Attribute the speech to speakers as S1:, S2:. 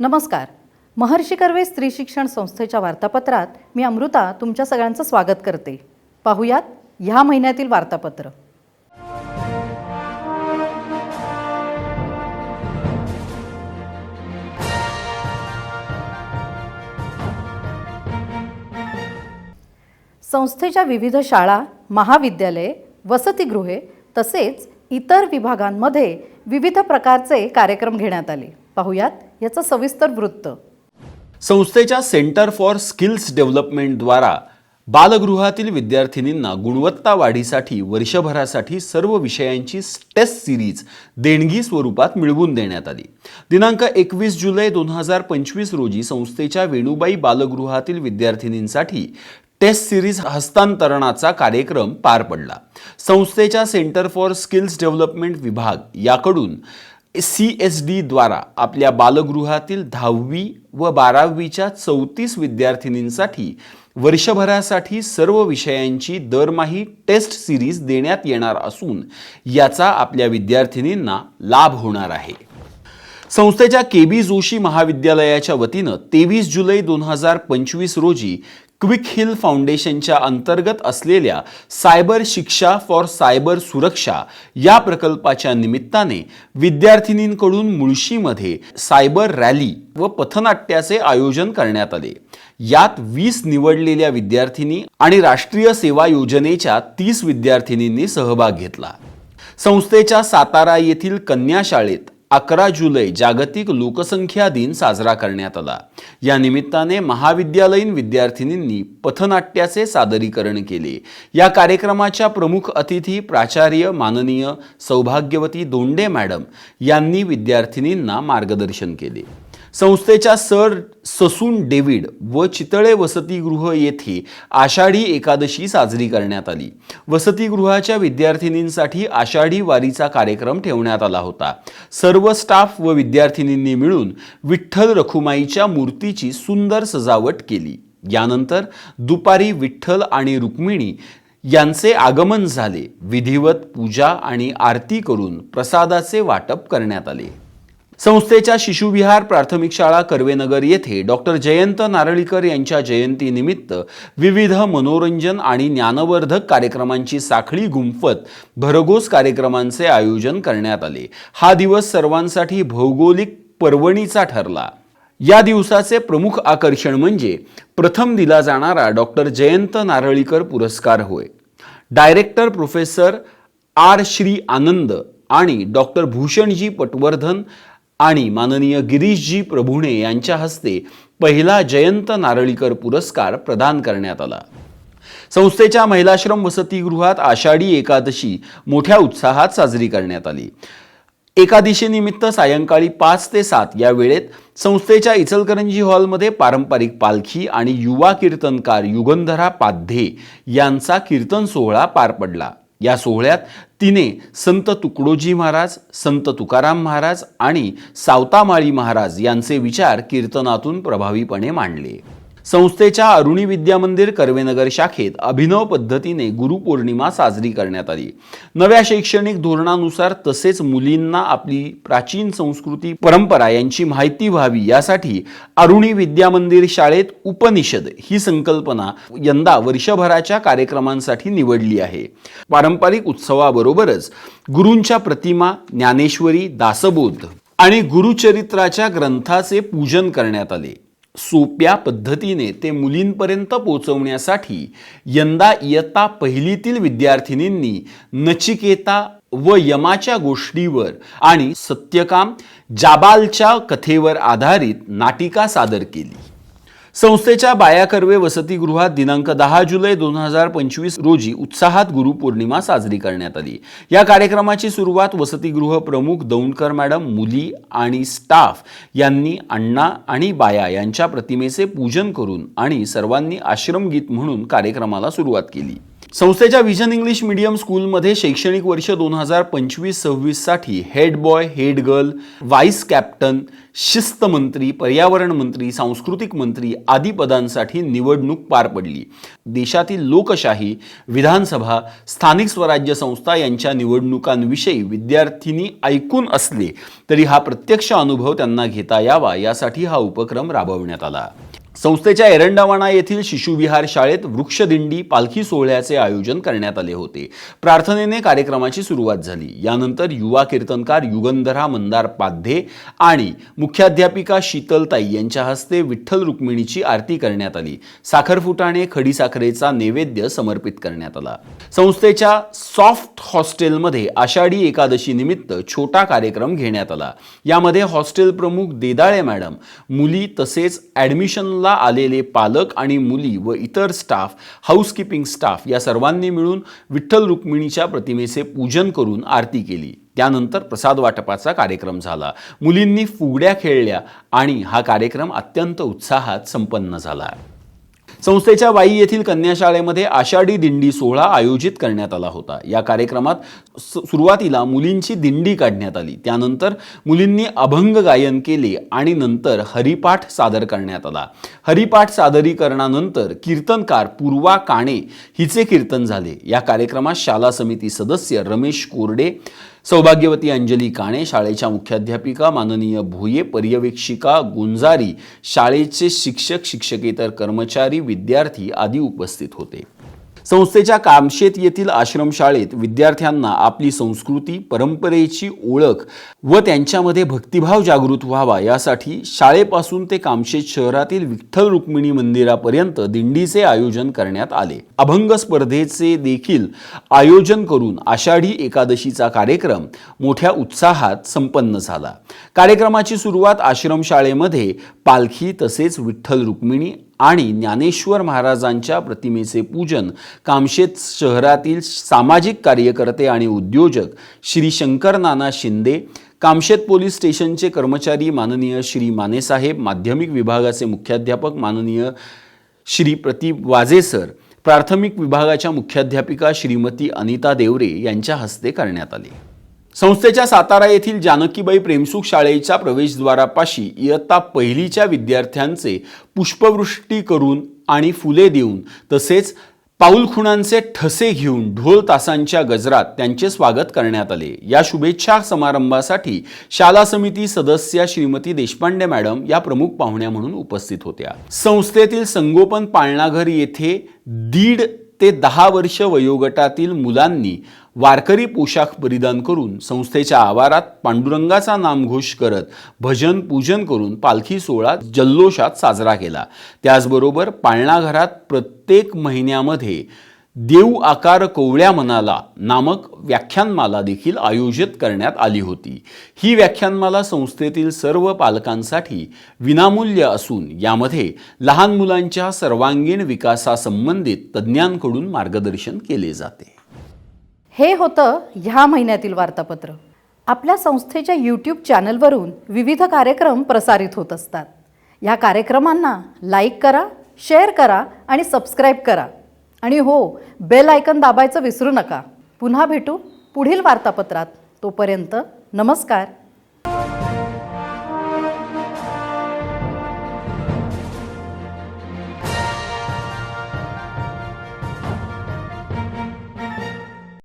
S1: नमस्कार. महर्षी कर्वे स्त्री शिक्षण संस्थेच्या वार्तापत्रात मी अमृता तुमच्या सगळ्यांचं स्वागत करते. पाहुयात ह्या महिन्यातील वार्तापत्र. संस्थेच्या विविध शाळा महाविद्यालये वसतिगृहे तसेच इतर विभागांमध्ये विविध प्रकारचे कार्यक्रम घेण्यात आले. पाहुयात याचं सविस्तर वृत्त.
S2: संस्थेच्या सेंटर फॉर स्किल्स डेव्हलपमेंटद्वारा बालगृहातील विद्यार्थिनींना गुणवत्ता वाढीसाठी वर्षभरासाठी सर्व विषयांची टेस्ट सिरीज देणगी स्वरूपात मिळवून देण्यात आली. दिनांक एकवीस जुलै दोन हजार पंचवीस रोजी संस्थेच्या वेणुबाई बालगृहातील विद्यार्थिनींसाठी टेस्ट सिरीज हस्तांतरणाचा कार्यक्रम पार पडला. संस्थेच्या सेंटर फॉर स्किल्स डेव्हलपमेंट विभाग याकडून सी एस डीद्वारा आपल्या बालगृहातील दहावी व बारावीच्या चौतीस विद्यार्थिनींसाठी वर्षभरासाठी सर्व विषयांची दरमाही टेस्ट सिरीज देण्यात येणार असून याचा आपल्या विद्यार्थिनींना लाभ होणार आहे. संस्थेच्या के बी जोशी महाविद्यालयाच्या वतीनं तेवीस जुलै दोन हजार पंचवीस रोजी क्विक हिल फाउंडेशनच्या अंतर्गत असलेल्या सायबर शिक्षा फॉर सायबर सुरक्षा या प्रकल्पाच्या निमित्ताने विद्यार्थिनींकडून मुळशीमध्ये सायबर रॅली व पथनाट्याचे आयोजन करण्यात आले. यात वीस निवडलेल्या विद्यार्थिनी आणि राष्ट्रीय सेवा योजनेच्या तीस विद्यार्थिनींनी सहभाग घेतला. संस्थेच्या सातारा येथील कन्या शाळेत अकरा जुलै जागतिक लोकसंख्या दिन साजरा करण्यात आला. या निमित्ताने महाविद्यालयीन विद्यार्थिनींनी पथनाट्याचे सादरीकरण केले. या कार्यक्रमाच्या प्रमुख अतिथी प्राचार्य माननीय सौभाग्यवती दोंडे मॅडम यांनी विद्यार्थिनींना मार्गदर्शन केले. संस्थेच्या सर ससून डेव्हिड व चितळे वसतिगृह येथे आषाढी एकादशी साजरी करण्यात आली. वसतिगृहाच्या विद्यार्थिनींसाठी आषाढी वारीचा कार्यक्रम ठेवण्यात आला होता. सर्व स्टाफ व विद्यार्थिनींनी मिळून विठ्ठल रखुमाईच्या मूर्तीची सुंदर सजावट केली. यानंतर दुपारी विठ्ठल आणि रुक्मिणी यांचे आगमन झाले. विधिवत पूजा आणि आरती करून प्रसादाचे वाटप करण्यात आले. संस्थेच्या शिशुविहार प्राथमिक शाळा कर्वेनगर येथे डॉक्टर जयंत नारळीकर यांच्या जयंतीनिमित्त विविध मनोरंजन आणि ज्ञानवर्धक कार्यक्रमांची साखळी गुंफत भरघोस कार्यक्रमांचे आयोजन करण्यात आले. हा दिवस सर्वांसाठी भौगोलिक पर्वणीचा ठरला. या दिवसाचे प्रमुख आकर्षण म्हणजे प्रथम दिला जाणारा डॉक्टर जयंत नारळीकर पुरस्कार होय. Director professor R Shri Anand आणि डॉक्टर भूषणजी पटवर्धन आणि माननीय गिरीशजी प्रभुणे यांच्या हस्ते पहिला जयंत नारळीकर पुरस्कार प्रदान करण्यात आला. संस्थेच्या महिलाश्रम वसतिगृहात आषाढी एकादशी मोठ्या उत्साहात साजरी करण्यात आली. एकादशीनिमित्त सायंकाळी पाच ते सात या वेळेत संस्थेच्या इचलकरंजी हॉलमध्ये पारंपरिक पालखी आणि युवा कीर्तनकार युगंधरा पाध्ये यांचा कीर्तन सोहळा पार पडला. या सोहळ्यात तिने संत तुकडोजी महाराज संत तुकाराम महाराज आणि सावतामाळी महाराज यांचे विचार कीर्तनातून प्रभावीपणे मांडले. संस्थेच्या अरुणी विद्या मंदिर कर्वेनगर शाखेत अभिनव पद्धतीने गुरुपौर्णिमा साजरी करण्यात आली. नव्या शैक्षणिक धोरणानुसार तसेच मुलींना आपली प्राचीन संस्कृती परंपरा यांची माहिती व्हावी यासाठी अरुणी विद्या मंदिर शाळेत उपनिषद ही संकल्पना यंदा वर्षभराच्या कार्यक्रमांसाठी निवडली आहे. पारंपरिक उत्सवाबरोबरच गुरूंच्या प्रतिमा ज्ञानेश्वरी दासबोध आणि गुरुचरित्राच्या ग्रंथाचे पूजन करण्यात आले. सोप्या पद्धतीने ते मुलींपर्यंत पोहोचवण्यासाठी यंदा इयत्ता पहिलीतील विद्यार्थिनींनी नचिकेता व यमाच्या गोष्टीवर आणि सत्यकाम जाबालच्या कथेवर आधारित नाटिका सादर केली. संस्थेच्या बाया कर्वे वसतिगृहात दिनांक दहा जुलै दोन हजार पंचवीस रोजी उत्साहात गुरुपौर्णिमा साजरी करण्यात आली. या कार्यक्रमाची सुरुवात वसतिगृह प्रमुख दौंडकर मॅडम मुली आणि स्टाफ यांनी अण्णा आणि बाया यांच्या प्रतिमेचे पूजन करून आणि सर्वांनी आश्रमगीत म्हणून कार्यक्रमाला सुरुवात केली. संस्थेच्या विजन इंग्लिश मीडियम स्कूलमध्ये शैक्षणिक वर्ष दोन हजार पंचवीस सव्वीससाठी head boy head girl vice captain शिस्त मंत्री पर्यावरण मंत्री सांस्कृतिक मंत्री आदी पदांसाठी निवडणूक पार पडली. देशातील लोकशाही विधानसभा स्थानिक स्वराज्य संस्था यांच्या निवडणुकांविषयी विद्यार्थिनी ऐकून असले तरी हा प्रत्यक्ष अनुभव त्यांना घेता यावा यासाठी हा उपक्रम राबवण्यात आला. संस्थेच्या एरंडावाणा येथील शिशुविहार शाळेत वृक्षदिंडी पालखी सोहळ्याचे आयोजन करण्यात आले होते. प्रार्थनेने कार्यक्रमाची सुरुवात झाली. यानंतर युवा कीर्तनकार युगंधरा मंदार पाध्ये आणि मुख्याध्यापिका शीतलताई यांच्या हस्ते विठ्ठल रुक्मिणीची आरती करण्यात आली. साखरफुटाणे खडीसाखरेचा नैवेद्य समर्पित करण्यात आला. संस्थेच्या सॉफ्ट हॉस्टेलमध्ये आषाढी एकादशी निमित्त छोटा कार्यक्रम घेण्यात आला. यामध्ये हॉस्टेल प्रमुख देदाळे मॅडम मुली तसेच ॲडमिशन ॲडमिशनला आलेले पालक आणि मुली व इतर स्टाफ हाऊसकीपिंग स्टाफ या सर्वांनी मिळून विठ्ठल रुक्मिणीच्या प्रतिमेचे पूजन करून आरती केली. त्यानंतर प्रसाद वाटपाचा कार्यक्रम झाला. मुलींनी फुगड्या खेळल्या आणि हा कार्यक्रम अत्यंत उत्साहात संपन्न झाला. संस्थेच्या वाई येथील कन्याशाळेमध्ये आषाढी दिंडी सोहळा आयोजित करण्यात आला होता. या कार्यक्रमात सुरुवातीला मुलींची दिंडी काढण्यात आली. त्यानंतर मुलींनी अभंग गायन केले आणि नंतर हरिपाठ सादर करण्यात आला. हरिपाठ सादरीकरणानंतर कीर्तनकार पूर्वा काणे हिचे कीर्तन झाले. या कार्यक्रमात शाला समिती सदस्य रमेश कोरडे सौभाग्यवती अंजली काणे शाळेच्या मुख्याध्यापिका माननीय भोये पर्यवेक्षिका गुंजारी शाळेचे शिक्षक शिक्षकेतर कर्मचारी विद्यार्थी आदी उपस्थित होते. संस्थेच्या कामशेत येथील आश्रमशाळेत विद्यार्थ्यांना आपली संस्कृती परंपरेची ओळख व त्यांच्यामध्ये भक्तिभाव जागृत व्हावा यासाठी शाळेपासून ते कामशेत शहरातील विठ्ठल रुक्मिणी मंदिरापर्यंत दिंडीचे आयोजन करण्यात आले. अभंग स्पर्धेचे देखील आयोजन करून आषाढी एकादशीचा कार्यक्रम मोठ्या उत्साहात संपन्न झाला. कार्यक्रमाची सुरुवात आश्रमशाळेमध्ये पालखी तसेच विठ्ठल रुक्मिणी आणि ज्ञानेश्वर महाराजांच्या प्रतिमेचे पूजन कामशेत शहरातील सामाजिक कार्यकर्ते आणि उद्योजक श्री शंकर नाना शिंदे कामशेत पोलीस स्टेशनचे कर्मचारी माननीय श्री मानेसाहेब माध्यमिक विभागाचे मुख्याध्यापक माननीय श्री प्रतीप वाजे सर प्राथमिक विभागाच्या मुख्याध्यापिका श्रीमती अनिता देवरे यांच्या हस्ते करण्यात आले. संस्थेच्या सातारा येथील जानकीबाई प्रेमसुख शाळेच्या प्रवेशद्वारापाशी इयत्ता पहिलीच्या विद्यार्थ्यांचे पुष्पवृष्टी करून आणि फुले देऊन तसेच पाऊलखुणांचे ठसे घेऊन ढोल तासांच्या गजरात त्यांचे स्वागत करण्यात आले. या शुभेच्छा समारंभासाठी शाला समिती सदस्या श्रीमती देशपांडे मॅडम या प्रमुख पाहुण्या म्हणून उपस्थित होत्या. संस्थेतील संगोपन पाळणाघर येथे दीड ते दहा वर्ष वयोगटातील मुलांनी वारकरी पोशाख परिधान करून संस्थेच्या आवारात पांडुरंगाचा नामघोष करत भजन पूजन करून पालखी सोहळा जल्लोषात साजरा केला. त्याचबरोबर पाळणाघरात प्रत्येक महिन्यामध्ये देऊ आकार कोवळ्या मनाला नामक व्याख्यानमाला देखील आयोजित करण्यात आली होती. ही व्याख्यानमाला संस्थेतील सर्व पालकांसाठी विनामूल्य असून यामध्ये लहान मुलांच्या सर्वांगीण विकासासंबंधित तज्ज्ञांकडून मार्गदर्शन केले जाते.
S1: हे होतं ह्या महिन्यातील वार्तापत्र. आपल्या संस्थेच्या यूट्यूब चॅनलवरून विविध कार्यक्रम प्रसारित होत असतात. या कार्यक्रमांना लाईक करा शेअर करा आणि सबस्क्राईब करा. आणि हो बेल आयकन दाबायचं विसरू नका. पुन्हा भेटू पुढील वार्तापत्रात. तोपर्यंत नमस्कार.